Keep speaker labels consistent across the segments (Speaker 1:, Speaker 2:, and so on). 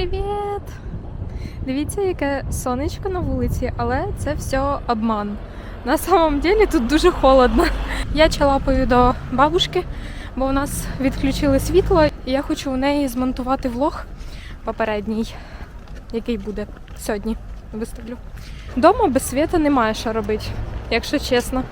Speaker 1: Привіт! Дивіться, яке сонечко на вулиці, але це все обман. На самом деле тут дуже холодно. Я чалапаю до бабушки, бо у нас відключили світло, і я хочу у неї змонтувати влог попередній, який буде сьогодні. Виставлю. Дома без світа немає що робити, якщо чесно.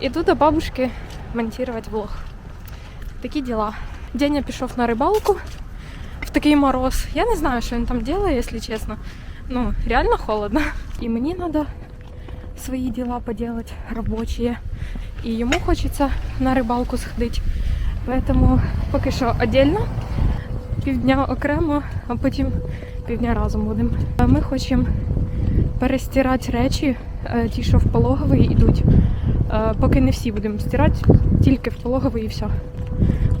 Speaker 1: Іду до бабушки монтувати влог. Такі діла. Деня пішов на рибалку в такий мороз. Я не знаю, що він там робить, якщо чесно. Ну, реально холодно. І мені треба свої діла поделать, робочі. І йому хочеться на рибалку сходити. Тому поки що віддільно, півдня окремо, а потім півдня разом будемо. Ми хочемо перестирати речі, е, ті, що в пологовий йдуть. Е, Поки не всі будемо стирати, тільки в пологовий і все.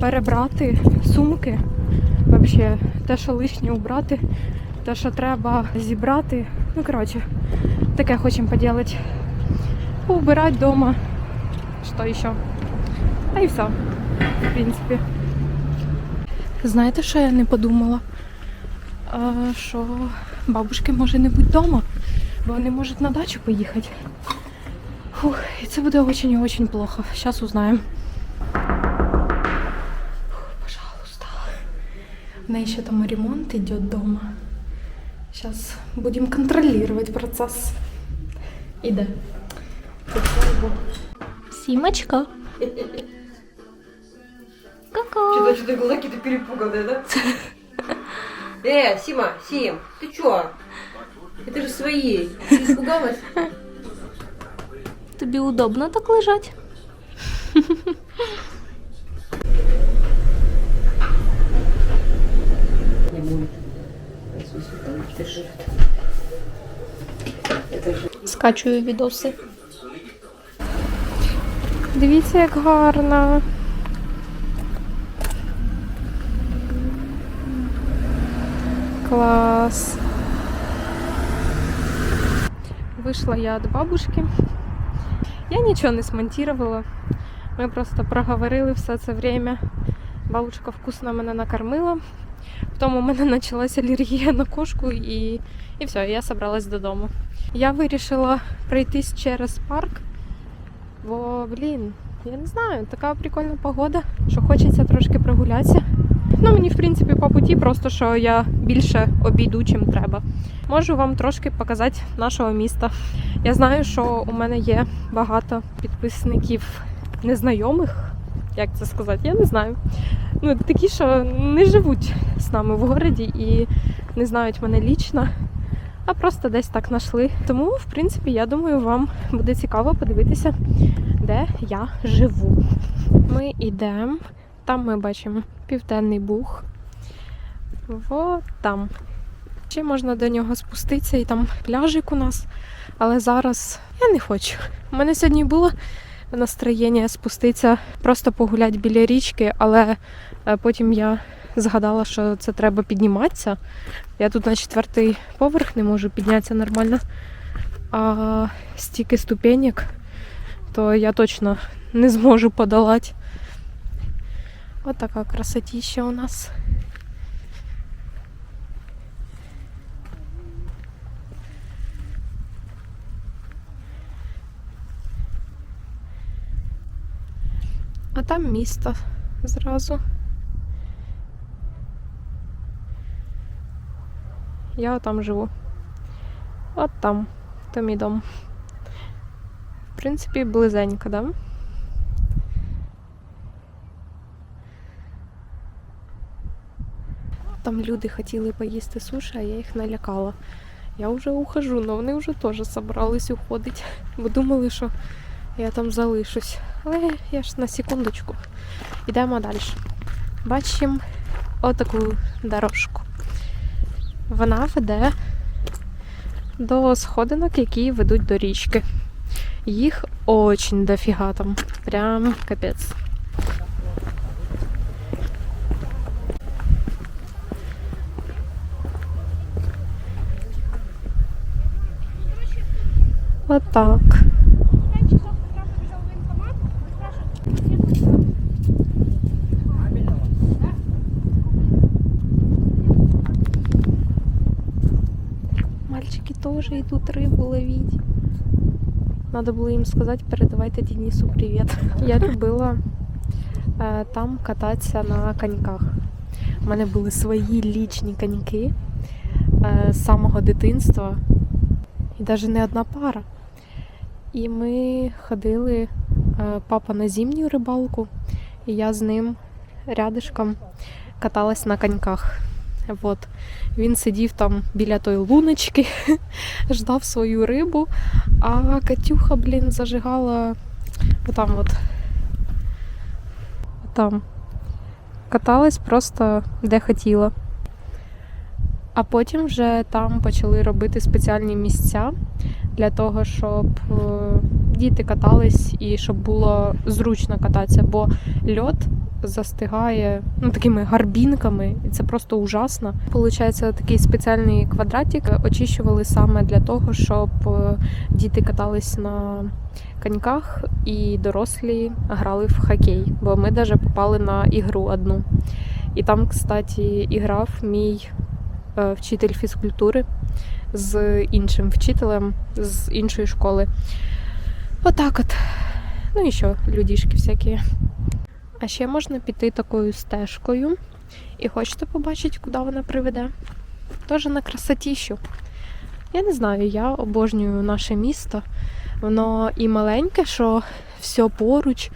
Speaker 1: Перебрати сумки, вообще, те, що лишнє убрати, те, що треба зібрати. Ну, коротше, таке хочемо поділати. Поубирати вдома. Що ще? А і все, в принципі. Знаєте, що я не подумала? А, що бабушки може не бути вдома, бо вони можуть на дачу поїхати. Фух, і це буде очень плохо. Зараз узнаємо. У неї ще там ремонт йде вдома. Сейчас будем контролировать процесс. Іде. Сімочка. Ка-ка.
Speaker 2: Что-то, что-то глаза какие-то перепуганные, да? Э, Сима, Сим, ты чё? Это же свои. Ты испугалась?
Speaker 1: Тобі удобно так лежать? Скачую відоси. Дивіться, як гарно. Клас. Вийшла я від бабушки. Я нічого не смонтувала. Ми просто проговорили все це время. Бабушка вкусно мене накормила. Потім у мене почалася алергія на кошку і, і все, я собралась додому. Я вирішила пройтись через парк, бо, блін, я не знаю, така прикольна погода, що хочеться трошки прогулятися. Ну, мені, в принципі, по путі, просто що я більше обійду, чим треба. Можу вам трошки показати нашого міста. Я знаю, що у мене є багато підписників незнайомих. Як це сказати, я не знаю. Ну, такі, що не живуть з нами в городі і не знають мене лічно а просто десь так знайшли. Тому, в принципі, я думаю, вам буде цікаво подивитися, де я живу. Ми йдемо, там ми бачимо Південний Буг. Вот там. Ще можна до нього спуститися, і там пляжик у нас. Але зараз я не хочу. У мене сьогодні було настроєння спуститися, просто погуляти біля річки, але е, потім я згадала, що це треба підніматися. Я тут на четвертий поверх не можу піднятися нормально. А стільки ступенек, то я точно не зможу подолати. Ось така красотища у нас. А там місто зразу. Я там живу. От там. То мій дом. В принципі, близенько, да? Там люди хотіли поїсти суші, а я їх налякала. Я вже ухожу, але вони вже теж собрались уходити, бо думали, що я там залишусь. Але я ж на секундочку. Йдемо далі. Бачимо отаку дорожку. Вона веде до сходинок, які ведуть до річки. Їх очень дофіга там. Прям капець. Отак. Теж йдуть рибу ловити. Надо було їм сказати, передавайте Денису привіт. Я любила е, там кататися на коньках. У мене були свої лічні коньки е, з самого дитинства. І навіть не одна пара. І ми ходили, е, папа на зимню рибалку, і я з ним рядишком каталась на коньках. От. Він сидів там біля тої луночки, ждав свою рибу, а Катюха, блін, зажигала отам от. Там. Каталась просто де хотіла. А потім вже там почали робити спеціальні місця для того, щоб е, діти катались і щоб було зручно кататися, бо льод застигає ну, такими гарбінками, і це просто ужасно. Получається, такий спеціальний квадратик очищували саме для того, щоб е, діти катались на коньках і дорослі грали в хокей. Бо ми навіть попали на ігру одну. І там, кстати, іграв мій е, вчитель фізкультури з іншим вчителем з іншої школи. Отак от. Ну і що, людішки всякі. А ще можна піти такою стежкою. І хочете побачити, куди вона приведе? Теж на красотіщу. Я не знаю, я обожнюю наше місто. Воно і маленьке, що все поруч,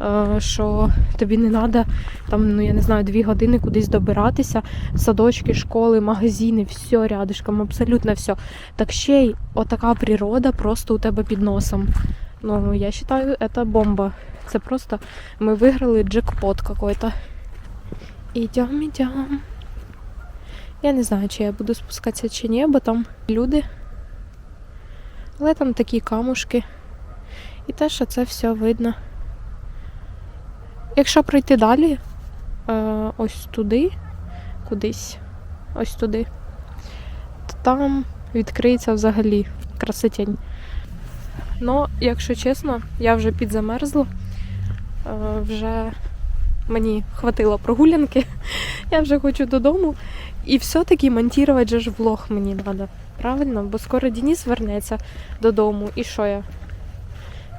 Speaker 1: е, що тобі не треба там, ну я не знаю, дві години кудись добиратися. Садочки, школи, магазини, все рядышком, абсолютно все. Так ще й отака природа просто у тебе під носом. Ну, я вважаю, це бомба. Це просто ми виграли джекпот какой-то. Ідем, ідем. Я не знаю, чи я буду спускатися чи ні, бо там люди. Але там такі камушки. І те, що це все видно. Якщо пройти далі, е, ось туди, кудись, ось туди, то там відкриється взагалі красотень. Ну, якщо чесно, я вже підзамерзла, е, вже мені хватило прогулянки, я вже хочу додому. І все-таки монтувати же ж влог мені треба. Правильно? Бо скоро Денис вернеться додому. І що я?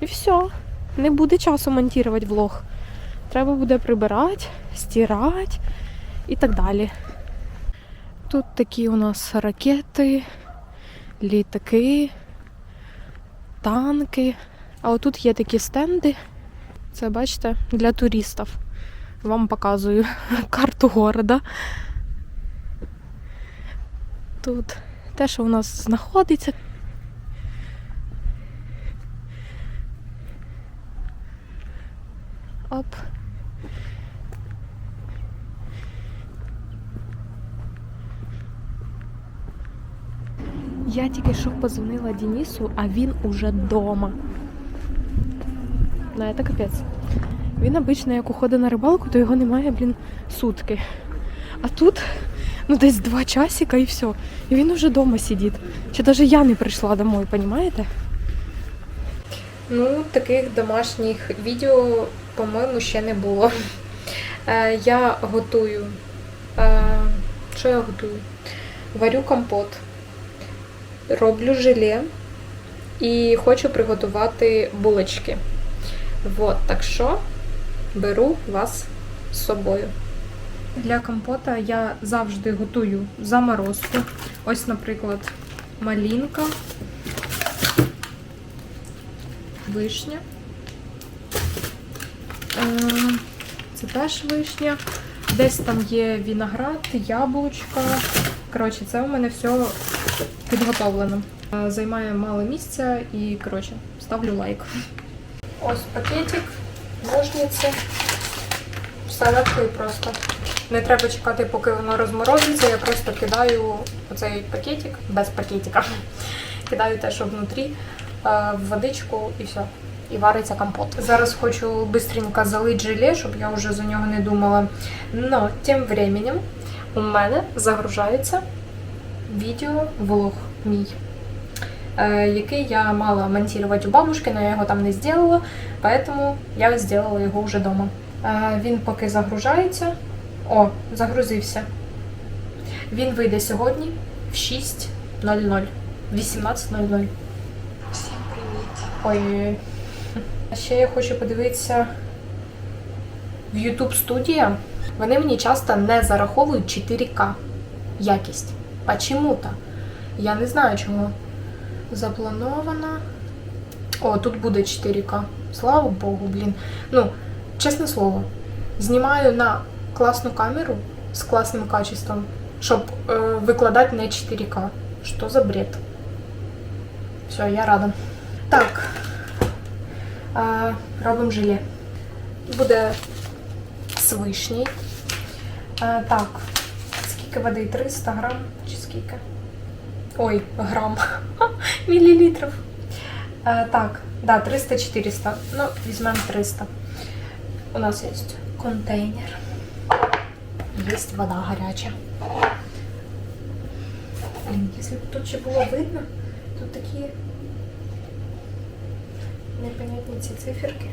Speaker 1: І все. Не буде часу монтувати влог. Треба буде прибирати, стирати і так далі. Тут такі у нас ракети, літаки, танки. А отут є такі стенди. Це, бачите, для туристів. Вам показую карту города. Тут те, що у нас знаходиться. Оп. Я тільки що позвонила Денису, а він уже вдома. На це капець. Він обично, як уходить на рибалку, то його немає, блін, сутки. А тут, ну, десь два часика і все. І він уже вдома сидить. Чи навіть я не прийшла домой, розумієте? Ну, таких домашніх відео, по-моєму, ще не було. Е, я готую. Е, що я готую? Варю компот, роблю желе і хочу приготувати булочки. Вот, так що беру вас з собою. Для компота я завжди готую заморозку. Ось, наприклад, малинка, вишня. Е, Це теж вишня. Десь там є виноград, яблучка. Коротше, це у мене все підготовлено. Е, Займає мало місця і, коротше, ставлю лайк. Ось пакетик, ножниці. І просто. Не треба чекати, поки воно розморозиться. Я просто кидаю оцей пакетик, без пакетика. Кидаю те, що внутрі, е, в водичку і все. І вариться компот. Зараз хочу швидко залити желе, щоб я вже за нього не думала. Но тим временем у мене загружається відео влог мій. е, Який я мала монтувати у бабушки, але я його там не зробила, поэтому я зробила його вже вдома. Е, Він поки загружається. О, загрузився. Він вийде сьогодні в 6.00 18.00. Всім привіт. Ой. А ще я хочу подивитися в YouTube студія. Вони мені часто не зараховують 4К якість. Почему-то. Я не знаю чому. Заплановано. О, тут буде 4К. Слава Богу, блін. Ну, чесне слово, знімаю на класну камеру з класним качеством, щоб е, викладати не 4К. Що за бред? Все, я рада. Так. Е, робимо желе. Буде з вишні. Е, так. Скільки води? 300 грам чи скільки? Ой, грам. Мілілітрів. Е, так, да, 300-400. Ну, візьмемо 300. У нас є контейнер. Є вода гаряча. Блін, якщо б тут ще було видно, тут такі непонятні ці циферки.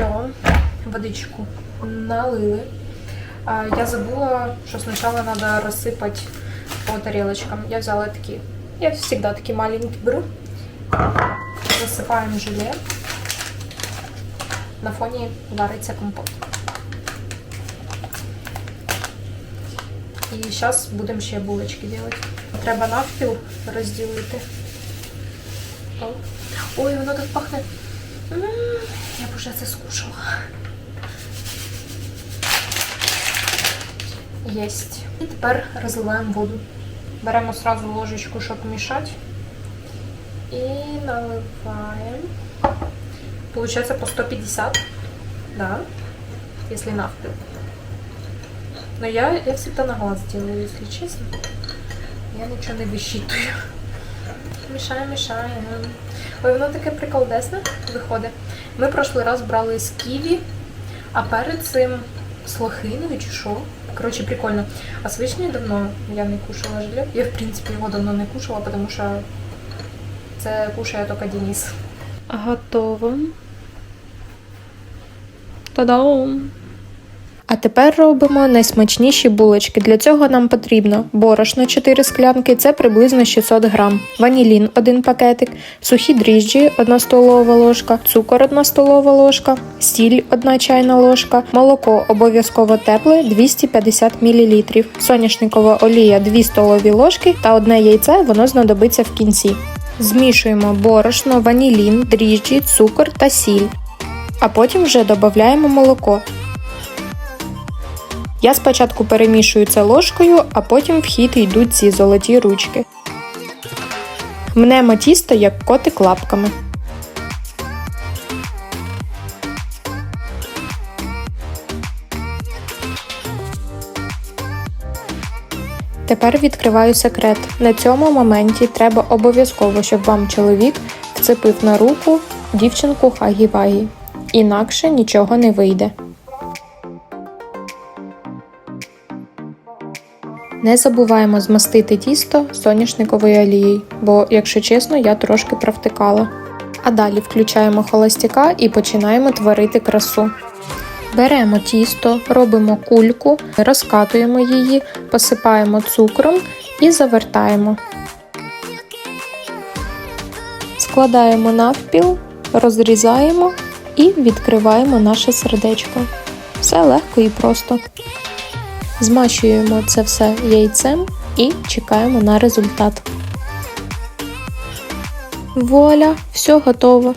Speaker 1: Все, водичку налили. Я забула, что сначала надо рассыпать по тарелочкам. Я взяла такие. Я всегда такие маленькие беру. Засыпаем желе. На фоне варится компот. І зараз будемо ще булочки делать. Треба навпіл розділити. Ой, воно так пахне. М, Я б уже це скушала. Єсть. І тепер розливаємо воду. Беремо сразу ложечку, щоб мішати. І наливаємо. Получається по 150. Да. Если навпіл. Но я, я всегда на глаз делаю, если честно. Я нічого не висчитую. Мішаємо, мішаємо. Ой, воно таке приколдесне виходить. Ми прошлий раз брали з ківі, а перед цим з лохиною чи що. Коротше, прикольно. А с вишнею давно я не кушала желе. Я, в принципі, його давно не кушала, тому що це кушає тільки Денис. Готово. Та-дам! А тепер робимо найсмачніші булочки. Для цього нам потрібно борошно 4 склянки, це приблизно 600 грам, ванілін 1 пакетик, сухі дріжджі 1 столова ложка, цукор 1 столова ложка, сіль 1 чайна ложка, молоко обов'язково тепле 250 мл, соняшникова олія 2 столові ложки та одне яйце, воно знадобиться в кінці. Змішуємо борошно, ванілін, дріжджі, цукор та сіль. А потім вже додаємо молоко. Я спочатку перемішую це ложкою, а потім в хід йдуть ці золоті ручки. Мнемо тісто як котик лапками. Тепер відкриваю секрет. На цьому моменті треба обов'язково, щоб вам чоловік вцепив на руку дівчинку хагі-вагі. Інакше нічого не вийде. Не забуваємо змастити тісто соняшниковою олією, бо, якщо чесно, я трошки провтикала. А далі включаємо холостяка і починаємо творити красу. Беремо тісто, робимо кульку, розкатуємо її, посипаємо цукром і завертаємо. Складаємо навпіл, розрізаємо і відкриваємо наше сердечко. Все легко і просто. Змащуємо це все яйцем і чекаємо на результат. Вуаля, все готово.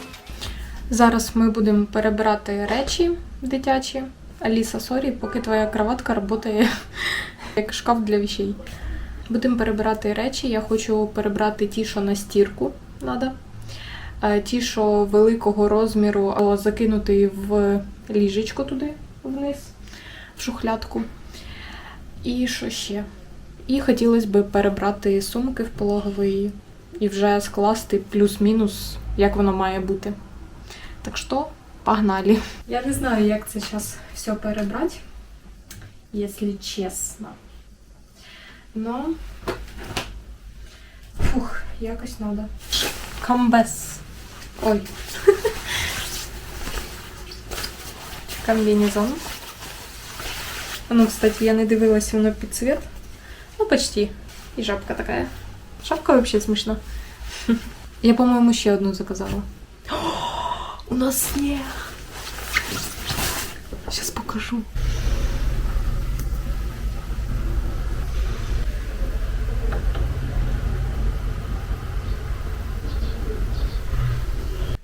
Speaker 1: Зараз ми будемо перебирати речі дитячі. Аліса, сорі, поки твоя кроватка працює як шкаф для вещей. Будемо перебирати речі. Я хочу перебрати ті, що на стірку треба. Ті, що великого розміру, закинути в ліжечко туди вниз, в шухлядку. І що ще? І хотілося б перебрати сумки в пологовий і вже скласти плюс-мінус, як воно має бути. Так що, погнали. Я не знаю, як це зараз все перебрати, якщо чесно. Но фух, якось треба. Комбез. Ой. Комбінезон. Ну, кстати, я не дивилася, воно під цвет. Ну, почти. І жабка така. Шапка вообще смішна. Я, по-моєму, ще одну заказала. О, у нас сніг. Сейчас покажу.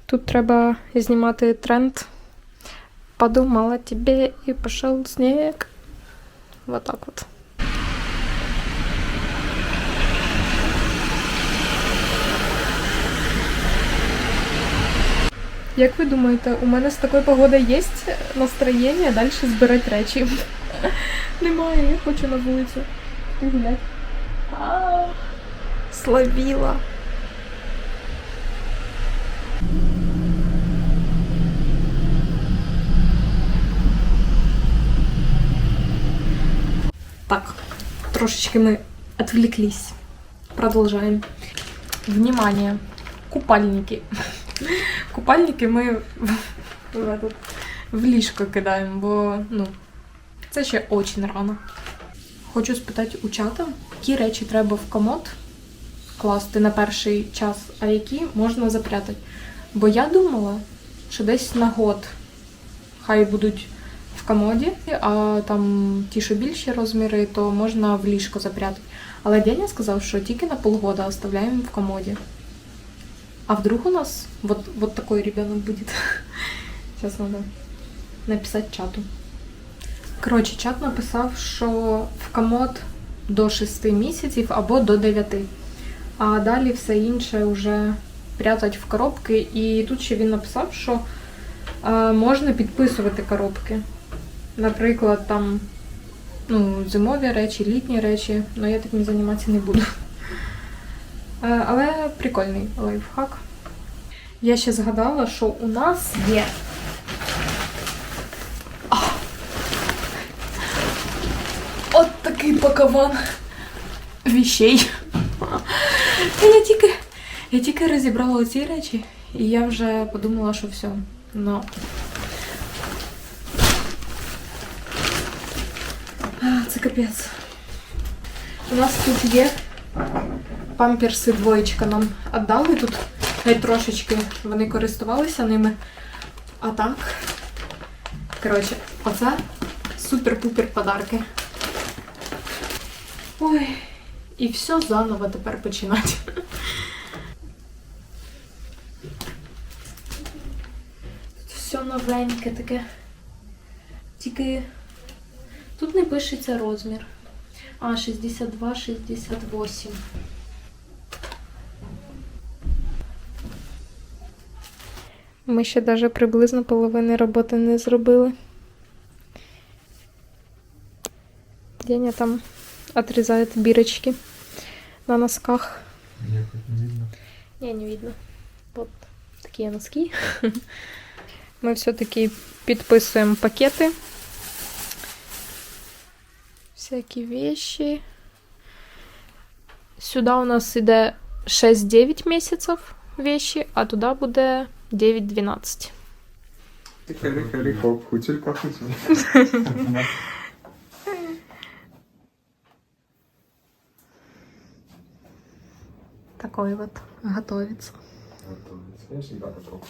Speaker 1: Тут треба знімати тренд. Подумала тебе и пошел снег. Вот так вот. Як ви думаєте, у мене з такою погодою є настроєння далі збирати речі? Немає, я хочу на вулицю гуляти. А, Так, трошечки мы отвлеклись. Продолжаем. Внимание. Купальники. Купальники ми в, в, ліжко кидаємо, бо ну, це ще дуже рано. Хочу спитати у чата, які речі треба в комод класти на перший час, а які можна запрятати. Бо я думала, що десь на год хай будуть комоді, а там ті, що більші розміри, то можна в ліжко запрятати. Але Деня сказав, що тільки на полгода оставляємо в комоді. А вдруг у нас вот, вот такой ребенок будет? Сейчас надо написать чату. Коротше, чат написав, що в комод до 6 місяців або до 9. А далі все інше вже прятать в коробки. І тут ще він написав, що е, можна підписувати коробки. Наприклад, там ну, зимові речі, літні речі, але я таким займатися не буду. Е, Але прикольний лайфхак. Я ще згадала, що у нас є. А! От такий пакован вещей. Та Я тільки, я тільки розібрала оці речі, і я вже подумала, що все. Ну. А, Це капець. У нас тут є памперси двоєчка нам віддали тут. Геть трошечки вони користувалися ними. А так. Коротше, оце супер-пупер подарки. Ой, і все заново тепер починати. Тут все новеньке таке. Тільки тут не пишеться розмір. А, 62, 68. Ми ще навіть приблизно половини роботи не зробили. Деня там отрезає бірочки на носках.
Speaker 3: Хоть не видно.
Speaker 1: Не, не видно. Вот такие носки. Ми все-таки підписуємо пакети. Всякі вещи. Сюди у нас іде 6-9 місяців вещи, а туди буде 9-12.
Speaker 3: Хэри, хэри, хоп, хутель пахнуть.
Speaker 1: Такой вот готовится.
Speaker 3: Я всегда готов.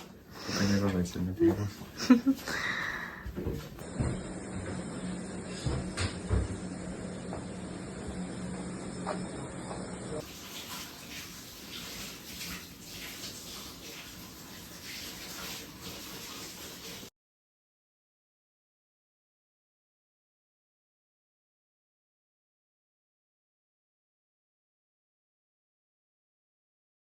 Speaker 3: Только не рожай сильно